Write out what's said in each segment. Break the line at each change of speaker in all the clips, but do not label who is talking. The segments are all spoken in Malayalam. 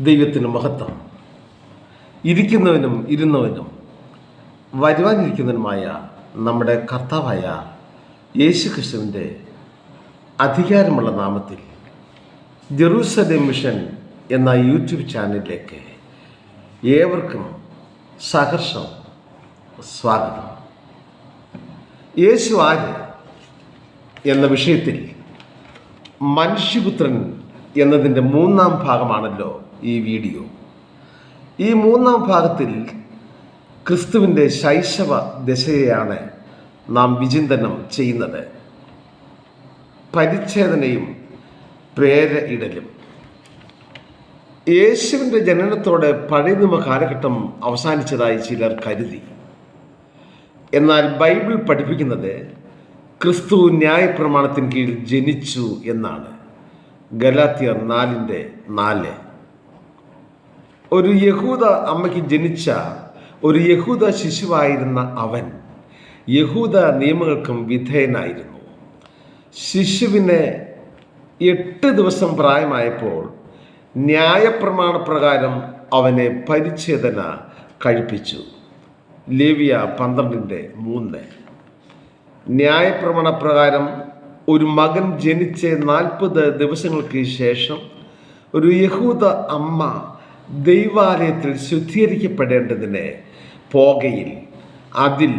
ദൈവത്തിന് മഹത്വം. ഇരിക്കുന്നവനും ഇരുന്നവനും വരുവാനിരിക്കുന്നവനുമായ നമ്മുടെ കർത്താവായ യേശു ക്രിസ്തുവിന്റെ അധികാരമുള്ള നാമത്തിൽ ജെറൂസലേം മിഷൻ എന്ന യൂട്യൂബ് ചാനലിലേക്ക് ഏവർക്കും സഹർഷം സ്വാഗതം. യേശു ആര് എന്ന വിഷയത്തിൽ മനുഷ്യപുത്രൻ എന്നതിന്റെ മൂന്നാം ഭാഗമാണല്ലോ ഈ വീഡിയോ. ഈ മൂന്നാം ഭാഗത്തിൽ ക്രിസ്തുവിന്റെ ശൈശവ ദശയെയാണ് നാം വിചിന്തനം ചെയ്യുന്നത്. പരിച്ഛേദനയും പേര ഇടലും. യേശുവിന്റെ ജനനത്തോടെ പഴയ കാലഘട്ടം അവസാനിച്ചതായി ചിലർ കരുതി. എന്നാൽ ബൈബിൾ പഠിപ്പിക്കുന്നത് ക്രിസ്തു ന്യായപ്രമാണത്തിന് കീഴിൽ ജനിച്ചു എന്നാണ്. ഗലാത്തിയർ നാലിന്റെ നാല്. ഒരു യഹൂദ അമ്മയ്ക്ക് ജനിച്ച ഒരു യഹൂദ ശിശുവായിരുന്ന അവൻ യഹൂദ നിയമങ്ങൾക്കും വിധേയനായിരുന്നു. ശിശുവിനെ എട്ട് ദിവസം പ്രായമായപ്പോൾ ന്യായപ്രമാണപ്രകാരം അവനെ പരിച്ഛേദന കഴിപ്പിച്ചു. ലേവിയ പന്ത്രണ്ടിന്റെ മൂന്ന്. ന്യായപ്രമാണപ്രകാരം ഒരു മകൻ ജനിച്ച് നാൽപ്പത് ദിവസങ്ങൾക്ക് ശേഷം ഒരു യഹൂദ അമ്മ ദൈവാലയത്തിൽ ശുദ്ധീകരിക്കപ്പെടേണ്ടതിന് പോകയിൽ അതിൽ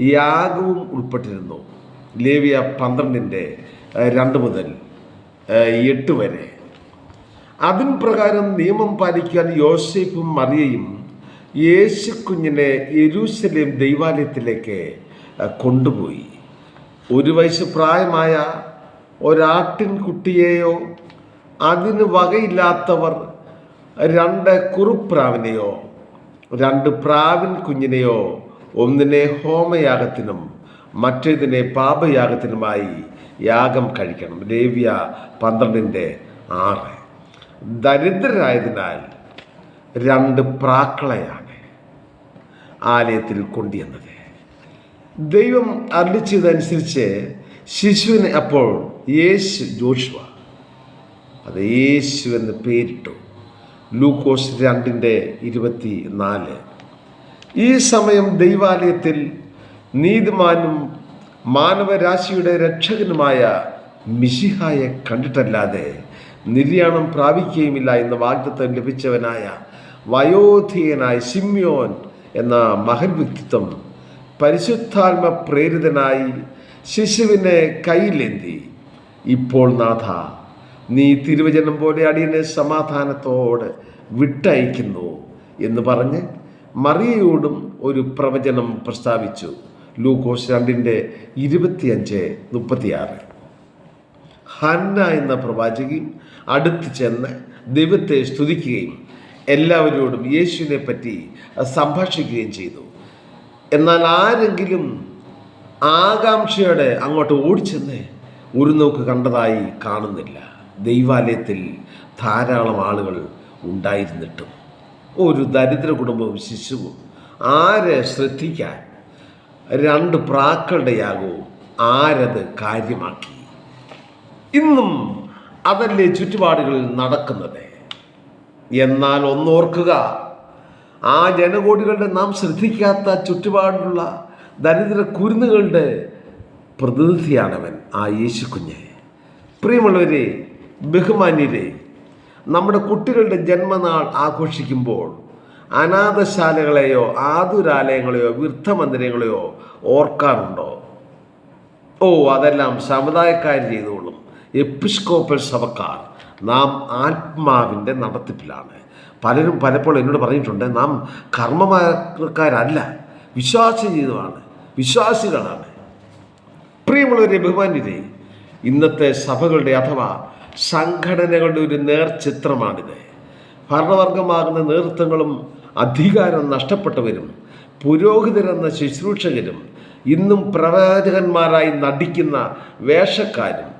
യാഗവും ഉൾപ്പെട്ടിരുന്നു. ലേവിയ പന്ത്രണ്ടിന്റെ രണ്ട് മുതൽ എട്ട് വരെ. അതിന് പ്രകാരം നിയമം പാലിക്കാൻ യോസേഫും മറിയയും യേശു കുഞ്ഞിനെ യെരൂശലേം ദൈവാലയത്തിലേക്ക് കൊണ്ടുപോയി. ഒരു വയസ്സ് പ്രായമായ ഒരാട്ടിൻ കുട്ടിയെയോ അതിന് വകയില്ലാത്തവർ രണ്ട് കുറുപ്രാവിനെയോ രണ്ട് പ്രാവിൻ കുഞ്ഞിനെയോ ഒന്നിനെ ഹോമയാഗത്തിനും മറ്റേതിനെ പാപയാഗത്തിനുമായി യാഗം കഴിക്കണം. ലേവ്യ പന്ത്രണ്ടിന്റെ ആറ്. ദരിദ്രരായതിനാൽ രണ്ട് പ്രാക്കളയാണ് ആലയത്തിൽ കൊണ്ടുവന്നത്. ദൈവം അരുളിച്ചതനുസരിച്ച് ശിശുവിന് അപ്പോൾ യേശു ജോഷുവ. അത് യേശു എന്ന് പേരിട്ടു. ലൂക്കോസ് രണ്ടിന്റെ ഇരുപത്തി നാല് ഈ സമയം ദൈവാലയത്തിൽ നീതിമാനും മാനവരാശിയുടെ രക്ഷകനുമായ മിശിഹായെ കണ്ടിട്ടല്ലാതെ നിര്യാണം പ്രാപിക്കുകയുമില്ല എന്ന വാഗ്ദത്വം ലഭിച്ചവനായ വയോധികനായ സിമ്യോൻ എന്ന മഹൻ വ്യക്തിത്വം പരിശുദ്ധാത്മ പ്രേരിതനായി ശിശുവിനെ കയ്യിലെന്തി. ഇപ്പോൾ നാഥ നീ തിരുവചനം പോലെ അടിയനെ സമാധാനത്തോടെ വിട്ടയക്കുന്നു എന്ന് പറഞ്ഞ് മറിയയോടും ഒരു പ്രവചനം പ്രസ്താവിച്ചു. ലൂക്കോസ് രണ്ടിന്റെ ഇരുപത്തിയഞ്ച് മുപ്പത്തിയാറ്. ഹന്ന എന്ന പ്രവാചകി അടുത്ത് ചെന്ന് ദൈവത്തെ സ്തുതിക്കുകയും എല്ലാവരോടും യേശുവിനെ പറ്റി സംഭാഷിക്കുകയും ചെയ്തു. എന്നാൽ ആരെങ്കിലും ആകാംക്ഷയോടെ അങ്ങോട്ട് ഓടിച്ചെന്ന് ഒരു നോക്ക് കണ്ടതായി കാണുന്നില്ല. ദൈവാലയത്തിൽ ധാരാളം ആളുകൾ ഉണ്ടായിരുന്നിട്ടും ഒരു ദരിദ്ര കുടുംബവും ശിശുവും ആരെ ശ്രദ്ധിക്കാൻ രണ്ട് പ്രാക്കളുടെ യാഗവും ആരത് കാര്യമാക്കി. ഇന്നും അതല്ലേ ചുറ്റുപാടുകളിൽ നടക്കുന്നത്? എന്നാൽ ഒന്നോർക്കുക ആ ജനകോടികളുടെ നാം ശ്രദ്ധിക്കാത്ത ചുറ്റുപാടുള്ള ദരിദ്ര കുരുന്നുകളുടെ പ്രതിനിധിയാണവൻ ആ യേശു കുഞ്ഞ് പ്രിയമുള്ളവരെ ബഹുമാന്യരെ നമ്മുടെ കുട്ടികളുടെ ജന്മനാൾ ആഘോഷിക്കുമ്പോൾ അനാഥശാലകളെയോ ആതുരാലയങ്ങളെയോ വൃദ്ധമന്ദിരങ്ങളെയോ ഓർക്കാറുണ്ടോ? ഓ അതെല്ലാം സമുദായക്കാർ ചെയ്തോളും. എപ്പിസ്കോപ്പൽ സഭക്കാർ നാം ആത്മാവിന്റെ നടത്തിപ്പിലാണ്. പലരും പലപ്പോഴും എന്നോട് പറഞ്ഞിട്ടുണ്ട് നാം കർമ്മമാക്കാരല്ല വിശ്വാസ ജീവിതമാണ് വിശ്വാസികളാണ്. പ്രിയമുള്ളവരെ ബഹുമാന്യരെ ഇന്നത്തെ സഭകളുടെ അഥവാ സംഘടനകളുടെ ഒരു നേർചിത്രമാണിത് ഭരണവർഗമാകുന്ന നേതൃത്വങ്ങളും അധികാരം നഷ്ടപ്പെട്ടവരും പുരോഹിതരെന്ന ശുശ്രൂഷകരും ഇന്നും പ്രവാചകന്മാരായി നടിക്കുന്ന വേഷക്കാരും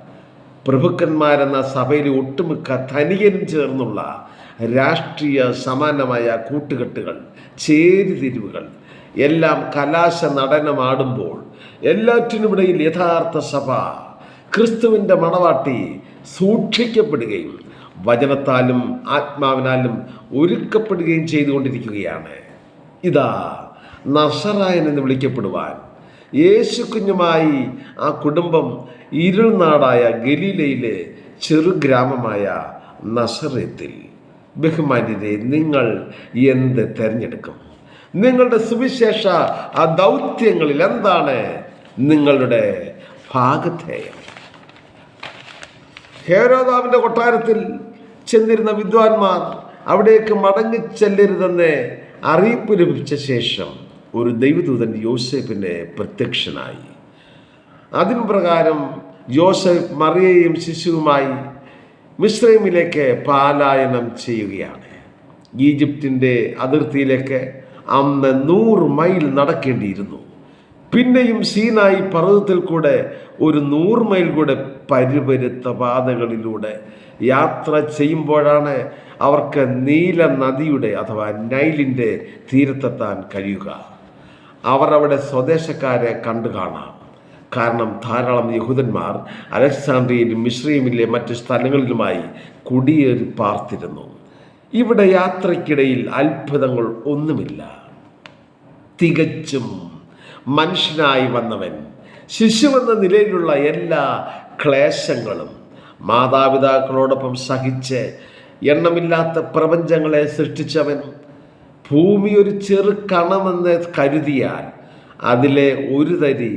പ്രഭുക്കന്മാരെന്ന സഭയിലെ ഒട്ടുമിക്ക ധനികനും ചേർന്നുള്ള രാഷ്ട്രീയ സമാനമായ കൂട്ടുകെട്ടുകൾ ചേരിതിരിവുകൾ എല്ലാം കലാശ നടനമാടുമ്പോൾ എല്ലാറ്റിനുമിടയിൽ യഥാർത്ഥ സഭ ക്രിസ്തുവിന്റെ മണവാട്ടി സൂക്ഷിക്കപ്പെടുകയും വചനത്താലും ആത്മാവിനാലും ഒരുക്കപ്പെടുകയും ചെയ്തുകൊണ്ടിരിക്കുകയാണ്. ഇതാ നസറായൻ എന്ന് വിളിക്കപ്പെടുവാൻ. യേശു കുഞ്ഞുമായി ആ കുടുംബം ഇരുൾനാടായ ഗലീലയിലെ ചെറുഗ്രാമമായ നസറത്തിൽ. ബഹുമാന്യരെ നിങ്ങൾ എന്ത് തിരഞ്ഞെടുക്കും? നിങ്ങളുടെ സുവിശേഷ ആ ദൗത്യങ്ങളിൽ എന്താണ് നിങ്ങളുടെ ഭാഗധേയം? ഹേരോദാവിന്റെ കൊട്ടാരത്തിൽ ചെന്നിരുന്ന വിദ്വാൻമാർ അവിടേക്ക് മടങ്ങി ചെല്ലരുതെന്ന് അറിയിപ്പ് ലഭിച്ച ശേഷം ഒരു ദൈവദൂതൻ യോസേഫിന് പ്രത്യക്ഷനായി. അതിന് പ്രകാരം യോസഫ് മറിയയും ശിശുവുമായി മിശ്രൈമിലേക്ക് പാലായനം ചെയ്യുകയാണ്. ഈജിപ്തിന്റെ അതിർത്തിയിലേക്ക് അന്ന് നൂറ് മൈൽ നടക്കേണ്ടിയിരുന്നു. പിന്നെയും സീനായി പർവതത്തിൽ കൂടെ ഒരു നൂറ് മൈൽ കൂടെ പരുപരുത്ത പാതകളിലൂടെ യാത്ര ചെയ്യുമ്പോഴാണ് അവർക്ക് നീല നദിയുടെ അഥവാ നൈലിന്റെ തീരത്തെത്താൻ കഴിയുക. അവർ അവിടെ സ്വദേശക്കാരെ കണ്ടു കാണാം കാരണം ധാരാളം യഹൂദന്മാർ അലക്സാണ്ട്രിയയിലും മിശ്രീമിലെ മറ്റു സ്ഥലങ്ങളിലുമായി കുടിയേറി പാർത്തിരുന്നു ഇവിടെ യാത്രയ്ക്കിടയിൽ അത്ഭുതങ്ങൾ ഒന്നുമില്ല. തികച്ചും മനുഷ്യനായി വന്നവൻ ശിശുവെന്ന നിലയിലുള്ള എല്ലാ ക്ലേശങ്ങളും മാതാപിതാക്കളോടൊപ്പം സഹിച്ച് എണ്ണമില്ലാത്ത പ്രപഞ്ചങ്ങളെ സൃഷ്ടിച്ചവൻ ഭൂമി ഒരു ചെറു കണമെന്ന് കരുതിയാൽ അതിലെ ഒരു തരി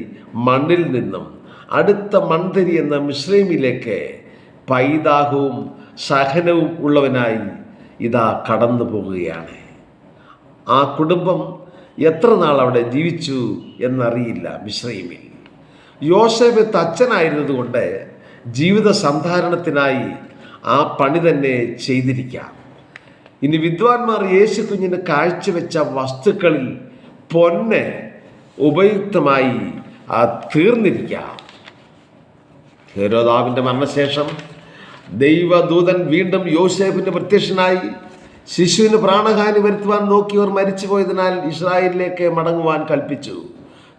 മണ്ണിൽ നിന്നും അടുത്ത മൺതരി എന്ന മിശ്രീമിലേക്ക് പൈതാഹവും സഹനവും ഉള്ളവനായി ഇതാ കടന്നു പോകുകയാണ്. ആ കുടുംബം എത്ര നാൾ അവിടെ ജീവിച്ചു എന്നറിയില്ല മിശ്രൈമിൽ. യോസേഫ് തച്ചനായിരുന്നതുകൊണ്ട് ജീവിത സന്ധാരണത്തിനായി ആ പണി തന്നെ ചെയ്തിരിക്കാം. ഇനി വിദ്വാൻമാർ യേശു കുഞ്ഞിന് കാഴ്ചവെച്ച വസ്തുക്കളിൽ പൊന്ന് ഉപയുക്തമായി ആ തീർന്നിരിക്കാം. ഹേരോദാവിന്റെ മരണശേഷം ദൈവദൂതൻ വീണ്ടും യോസേഫിന് പ്രത്യക്ഷനായി ശിശുവിന് പ്രാണഹാനി വരുത്തുവാൻ നോക്കിയവർ മരിച്ചുപോയതിനാൽ ഇസ്രായേലിലേക്ക് മടങ്ങുവാൻ കൽപ്പിച്ചു.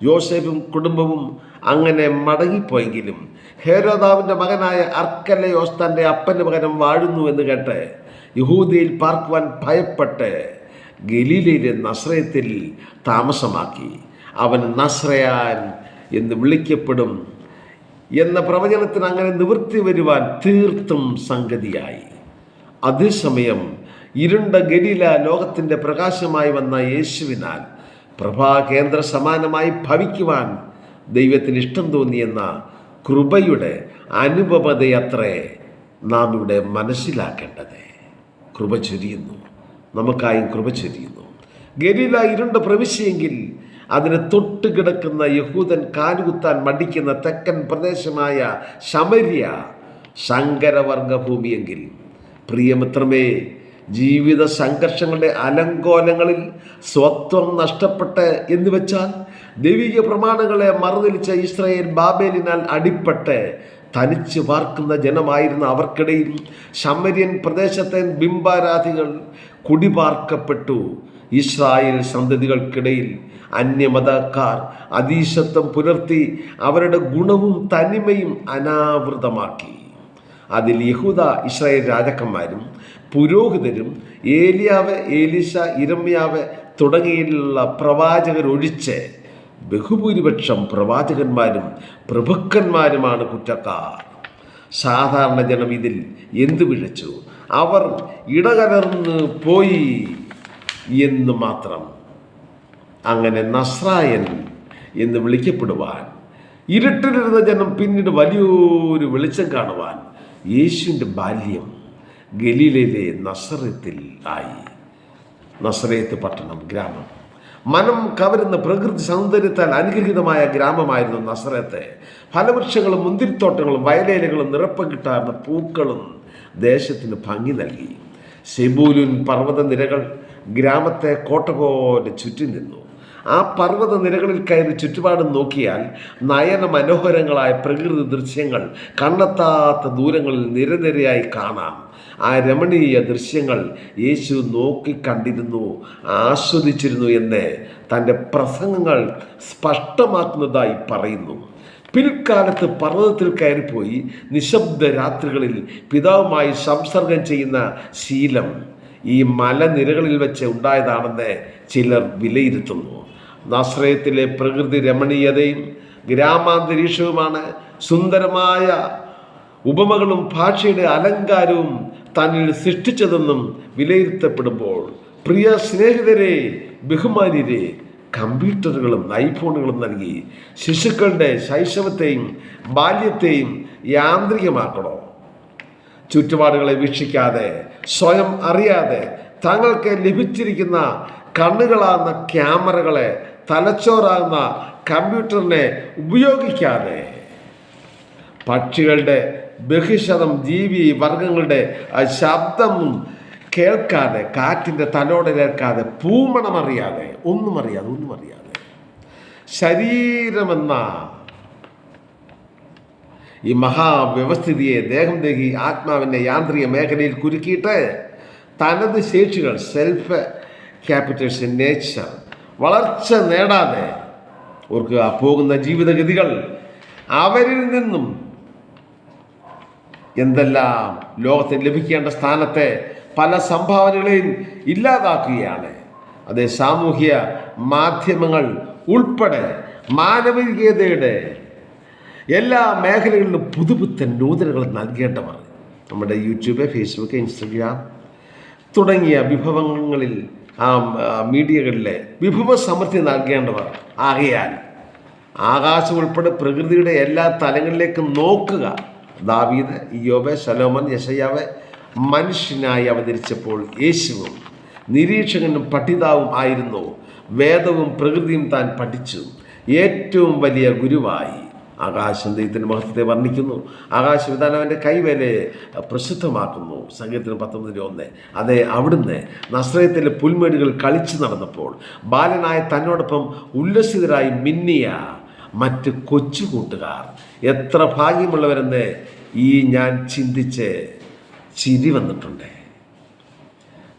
യോസേഫും കുടുംബവും അങ്ങനെ മടങ്ങിപ്പോയെങ്കിലും ഹേരോദാവിന്റെ മകനായ അർക്കലയോസ് തന്റെ അപ്പന്റെ പകരം വാഴുന്നു എന്ന് കേട്ട് യഹൂദിയിൽ പാർക്കുവാൻ ഭയപ്പെട്ട് ഗലീലയിലെ നസ്രയത്തിൽ താമസമാക്കി. അവൻ നസ്രയാൻ എന്ന് വിളിക്കപ്പെടും എന്ന പ്രവചനത്തിന് അങ്ങനെ നിവൃത്തി വരുവാൻ തീർത്തും സംഗതിയായി. അതേസമയം ഇരുണ്ട ഗലീല ലോകത്തിന്റെ പ്രകാശമായി വന്ന യേശുവിനാൽ പ്രഭാകേന്ദ്ര സമാനമായി ഭവിക്കുവാൻ ദൈവത്തിന് ഇഷ്ടം തോന്നിയെന്ന കൃപയുടെ അനുപമതയത്രേ നാം ഇവിടെ മനസ്സിലാക്കേണ്ടത്. കൃപ ചൊരിയുന്നു. നമുക്കായും കൃപ ചൊരിയുന്നു. ഗലീല ഇരുണ്ട പ്രവിശ്യയെങ്കിൽ അതിനെ തൊട്ട് കിടക്കുന്ന യഹൂദൻ കാലുകുത്താൻ മടിക്കുന്ന തെക്കൻ പ്രദേശമായ ശമര്യ ശങ്കരവർഗ ഭൂമിയെങ്കിൽ പ്രിയമിത്രമേ ജീവിത സംഘർഷങ്ങളുടെ അലങ്കോലങ്ങളിൽ സ്വത്വം നഷ്ടപ്പെട്ട് എന്ന് വെച്ചാൽ ദൈവിക പ്രമാണങ്ങളെ മറുതലിച്ച ഇസ്രയേൽ ബാബേലിനാൽ അടിപ്പെട്ട് തനിച്ച് പാർക്കുന്ന ജനമായിരുന്ന അവർക്കിടയിൽ ശമര്യൻ പ്രദേശത്തെ ബിംബാരാധികൾ കുടിപാർക്കപ്പെട്ടു. ഇസ്രായേൽ സന്തതികൾക്കിടയിൽ അന്യമതക്കാർ അതീശത്വം പുലർത്തി അവരുടെ ഗുണവും തനിമയും അനാവൃതമാക്കി. അതിൽ യഹൂദ ഇസ്രായേൽ രാജാക്കന്മാരും പുരോഹിതരും ഏലിയാവ് ഏലിസ ഇരമ്യാവ് തുടങ്ങിയുള്ള പ്രവാചകരൊഴിച്ച് ബഹുഭൂരിപക്ഷം പ്രവാചകന്മാരും പ്രഭുക്കന്മാരുമാണ് കുറ്റക്കാർ. സാധാരണ ജനം ഇതിൽ എന്തു വിളിച്ചു അവർ ഇടകലർന്ന് പോയി എന്ന് മാത്രം. അങ്ങനെ നസ്രായൻ എന്ന് വിളിക്കപ്പെടുവാൻ ഇരുട്ടിലിരുന്ന ജനം പിന്നീട് വലിയൊരു വെളിച്ചം കാണുവാൻ യേശുവിന്റെ ബാല്യം ഗലീലയിലെ നസറത്തിൽ ആയി. നസറേത്ത് പട്ടണം ഗ്രാമം. മനം കവരുന്ന പ്രകൃതി സൗന്ദര്യത്താൽ അനുഗ്രഹീതമായ ഗ്രാമമായിരുന്നു നസ്രത്തെ. ഫലവൃക്ഷങ്ങളും മുന്തിരിത്തോട്ടങ്ങളും വയലേലകളും നിറപ്പം കിട്ടാറുന്ന പൂക്കളും ദേശത്തിന് ഭംഗി നൽകി. സെബൂലുൻ പർവത നിരകൾ ഗ്രാമത്തെ കോട്ട പോലെ ചുറ്റി നിന്നു. ആ പർവത നിരകളിൽ കയറി ചുറ്റുപാടും നോക്കിയാൽ നയന മനോഹരങ്ങളായ പ്രകൃതി ദൃശ്യങ്ങൾ കണ്ണെത്താത്ത ദൂരങ്ങളിൽ നിരനിരയായി കാണാം. ആ രമണീയ ദൃശ്യങ്ങൾ യേശു നോക്കിക്കണ്ടിരുന്നു ആസ്വദിച്ചിരുന്നു എന്ന് തന്റെ പ്രസംഗങ്ങൾ സ്പഷ്ടമാക്കുന്നതായി പറയുന്നു. പിൽക്കാലത്ത് പർവതത്തിൽ കയറിപ്പോയി നിശബ്ദ രാത്രികളിൽ പിതാവുമായി സംസർഗം ചെയ്യുന്ന ശീലം ഈ മലനിരകളിൽ വെച്ച് ഉണ്ടായതാണെന്ന് ചിലർ വിലയിരുത്തുന്നു. നാശ്രയത്തിലെ പ്രകൃതി രമണീയതയും ഗ്രാമാന്തരീക്ഷവുമാണ് സുന്ദരമായ ഉപമകളും ഭാഷയുടെ അലങ്കാരവും തന്നിൽ സൃഷ്ടിച്ചതെന്നും വിലയിരുത്തപ്പെടുമ്പോൾ പ്രിയ സ്നേഹിതരെ ബഹുമാനിരെ കമ്പ്യൂട്ടറുകളും ഐഫോണുകളും നൽകി ശിശുക്കളുടെ ശൈശവത്തെയും ബാല്യത്തെയും യാന്ത്രികമാക്കണോ? ചുറ്റുപാടുകളെ വീക്ഷിക്കാതെ സ്വയം അറിയാതെ തങ്ങൾക്ക് ലഭിച്ചിരിക്കുന്ന കണ്ണുകളാകുന്ന ക്യാമറകളെ തലച്ചോറാകുന്ന കമ്പ്യൂട്ടറിനെ ഉപയോഗിക്കാതെ പക്ഷികളുടെ ബഹുശതം ജീവി വർഗങ്ങളുടെ ശബ്ദം കേൾക്കാതെ കാറ്റിന്റെ തലോടലേൽക്കാതെ പൂമണം അറിയാതെ ഒന്നും അറിയാതെ ഒന്നും അറിയാതെ ശരീരമെന്ന ഈ മഹാവ്യവസ്ഥിതിയെ ദേഹം ദേഹി ആത്മാവിന്റെ യാന്ത്രിക മേഖലയിൽ കുരുക്കിയിട്ട് തനത് ശേഷികൾ സെൽഫ് ക്യാപിറ്റൽസ് നേച്ചർ വളർച്ച നേടാതെ ഓർക്കുക പോകുന്ന ജീവിതഗതികൾ അവരിൽ നിന്നും എന്തെല്ലാം ലോകത്തിന് ലഭിക്കേണ്ട സ്ഥാനത്തെ പല സംഭാവനകളെയും ഇല്ലാതാക്കുകയാണ്. അതേ സാമൂഹ്യ മാധ്യമങ്ങൾ ഉൾപ്പെടെ മാനവികതയുടെ എല്ലാ മേഖലകളിലും പുതുപുത്തൻ നൂതനകൾ നൽകേണ്ടവർ നമ്മുടെ യൂട്യൂബ് ഫേസ്ബുക്ക് ഇൻസ്റ്റഗ്രാം തുടങ്ങിയ വിഭവങ്ങളിൽ ആ മീഡിയകളിലെ വിഭവ സമൃദ്ധി നൽകേണ്ടവർ ആകയാൽ ആകാശം ഉൾപ്പെടെ പ്രകൃതിയുടെ എല്ലാ തലങ്ങളിലേക്കും നോക്കുക. ദാവീദ് ഇയോബ് ശലോമൻ യശയാവ് മനുഷ്യനായി അവതരിച്ചപ്പോൾ യേശുവും നിരീക്ഷകനും പഠിതാവും ആയിരുന്നു. വേദവും പ്രകൃതിയും താൻ പഠിച്ചു. ഏറ്റവും വലിയ ഗുരുവായി. ആകാശം ദൈവത്തിന്റെ മഹത്വത്തെ വർണിക്കുന്നു. ആകാശ വിധാനം അവന്റെ കൈവേലയെ പ്രസിദ്ധമാക്കുന്നു സംഗീതത്തിന് പത്തൊമ്പതിൽ ഒന്ന്. അതെ അവിടുന്ന് നസ്രയത്തിലെ പുൽമേടുകൾ കളിച്ചു നടന്നപ്പോൾ ബാലനായ തന്നോടൊപ്പം ഉല്ലസിതരായി മിന്നിയ മറ്റ് കൊച്ചു കൂട്ടുകാർ എത്ര ഭാഗ്യമുള്ളവരെന്ന് ഈ ഞാൻ ചിന്തിച്ച് ചിരി വന്നിട്ടുണ്ട്.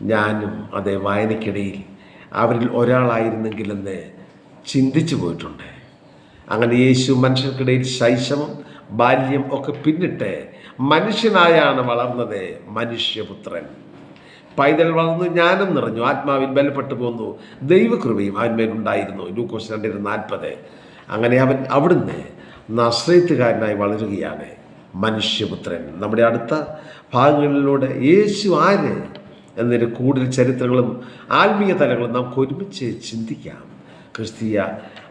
ഞാനും അതേ വായനയ്ക്കിടയിൽ അവരിൽ ഒരാളായിരുന്നെങ്കിലെന്ന് ചിന്തിച്ചു പോയിട്ടുണ്ട്. അങ്ങനെ യേശു മനുഷ്യർക്കിടയിൽ ശൈശവം ബാല്യം ഒക്കെ പിന്നിട്ട് മനുഷ്യനായാണ് വളർന്നത് മനുഷ്യപുത്രൻ. പൈതൽ വളർന്നു ജ്ഞാനം നിറഞ്ഞു ആത്മാവിൽ ബലപ്പെട്ടു പോന്നു ദൈവകൃപയും അവന്മേലുണ്ടായിരുന്നു ലൂക്കോസ് രണ്ടിന് നാൽപ്പത്. അങ്ങനെ അവൻ അവിടുന്ന് നസ്രയത്തുകാരനായി വളരുകയാണ്. മനുഷ്യപുത്രൻ. നമ്മുടെ അടുത്ത ഭാഗങ്ങളിലൂടെ യേശു ആര്? എന്നതിന്റെ കൂടുതൽ ചരിത്രങ്ങളും ആത്മീയ തലങ്ങളും നമുക്ക് ഒരുമിച്ച് ചിന്തിക്കാം. ക്രിസ്തീയ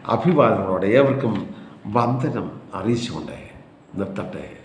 അഭിവാദങ്ങളോടെ ഏവർക്കും വന്ദനം അറിയിച്ചുകൊണ്ട് നിർത്തട്ടെ.